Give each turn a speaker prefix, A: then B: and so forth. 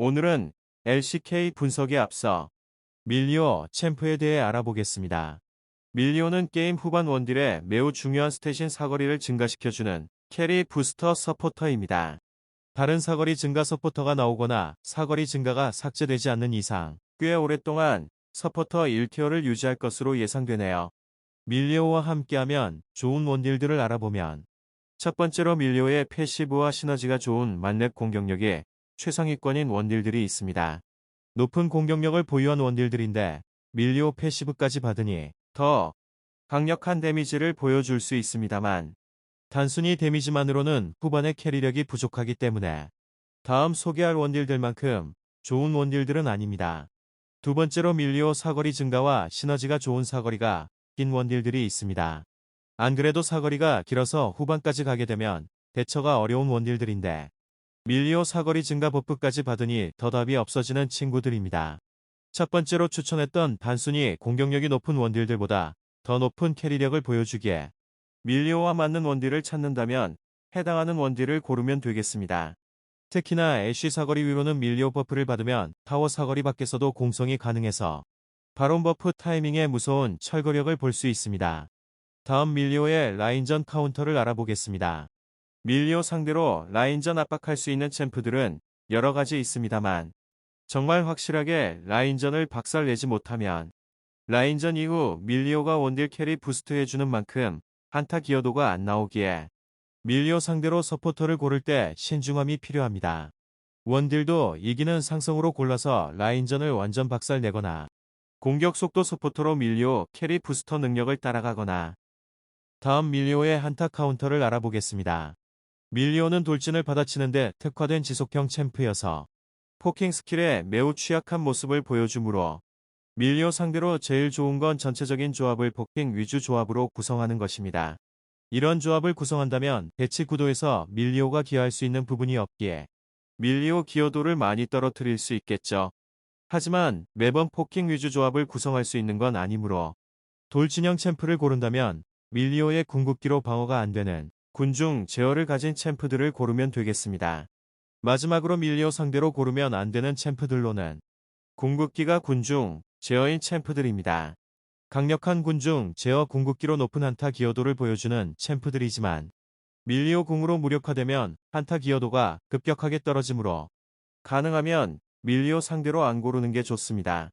A: 오늘은 LCK 분석에 앞서 밀리오 챔프에 대해 알아보겠습니다. 밀리오는 게임 후반 원딜에 매우 중요한 스탯인 사거리를 증가시켜주는 캐리 부스터 서포터입니다. 다른 사거리 증가 서포터가 나오거나 사거리 증가가 삭제되지 않는 이상 꽤 오랫동안 서포터 1티어를 유지할 것으로 예상되네요. 밀리오와 함께하면 좋은 원딜들을 알아보면 첫 번째로 밀리오의 패시브와 시너지가 좋은 만렙 공격력에 최상위권인 원딜들이 있습니다. 높은 공격력을 보유한 원딜들인데 밀리오 패시브까지 받으니 더 강력한 데미지를 보여줄 수 있습니다만 단순히 데미지만으로는 후반의 캐리력이 부족하기 때문에 다음 소개할 원딜들만큼 좋은 원딜들은 아닙니다. 두 번째로 밀리오 사거리 증가와 시너지가 좋은 사거리가 긴 원딜들이 있습니다. 안 그래도 사거리가 길어서 후반까지 가게 되면 대처가 어려운 원딜들인데 밀리오 사거리 증가 버프까지 받으니 더 답이 없어지는 친구들입니다. 첫 번째로 추천했던 단순히 공격력이 높은 원딜들보다 더 높은 캐리력을 보여주기에 밀리오와 맞는 원딜을 찾는다면 해당하는 원딜을 고르면 되겠습니다. 특히나 애쉬 사거리 위로는 밀리오 버프를 받으면 타워 사거리 밖에서도 공성이 가능해서 바론 버프 타이밍에 무서운 철거력을 볼 수 있습니다. 다음 밀리오의 라인전 카운터를 알아보겠습니다. 밀리오 상대로 라인전 압박할 수 있는 챔프들은 여러 가지 있습니다만 정말 확실하게 라인전을 박살내지 못하면 라인전 이후 밀리오가 원딜 캐리 부스트해주는 만큼 한타 기여도가 안 나오기에 밀리오 상대로 서포터를 고를 때 신중함이 필요합니다. 원딜도 이기는 상성으로 골라서 라인전을 완전 박살내거나 공격 속도 서포터로 밀리오 캐리 부스터 능력을 따라가거나 다음 밀리오의 한타 카운터를 알아보겠습니다. 밀리오는 돌진을 받아치는데 특화된 지속형 챔프여서 포킹 스킬에 매우 취약한 모습을 보여주므로 밀리오 상대로 제일 좋은 건 전체적인 조합을 포킹 위주 조합으로 구성하는 것입니다. 이런 조합을 구성한다면 대치 구도에서 밀리오가 기여할 수 있는 부분이 없기에 밀리오 기여도를 많이 떨어뜨릴 수 있겠죠. 하지만 매번 포킹 위주 조합을 구성할 수 있는 건 아니므로 돌진형 챔프를 고른다면 밀리오의 궁극기로 방어가 안 되는 군중 제어를 가진 챔프들을 고르면 되겠습니다. 마지막으로 밀리오 상대로 고르면 안 되는 챔프들로는 궁극기가 군중 제어인 챔프들입니다. 강력한 군중 제어 궁극기로 높은 한타 기여도를 보여주는 챔프들이지만 밀리오 궁으로 무력화되면 한타 기여도가 급격하게 떨어지므로 가능하면 밀리오 상대로 안 고르는 게 좋습니다.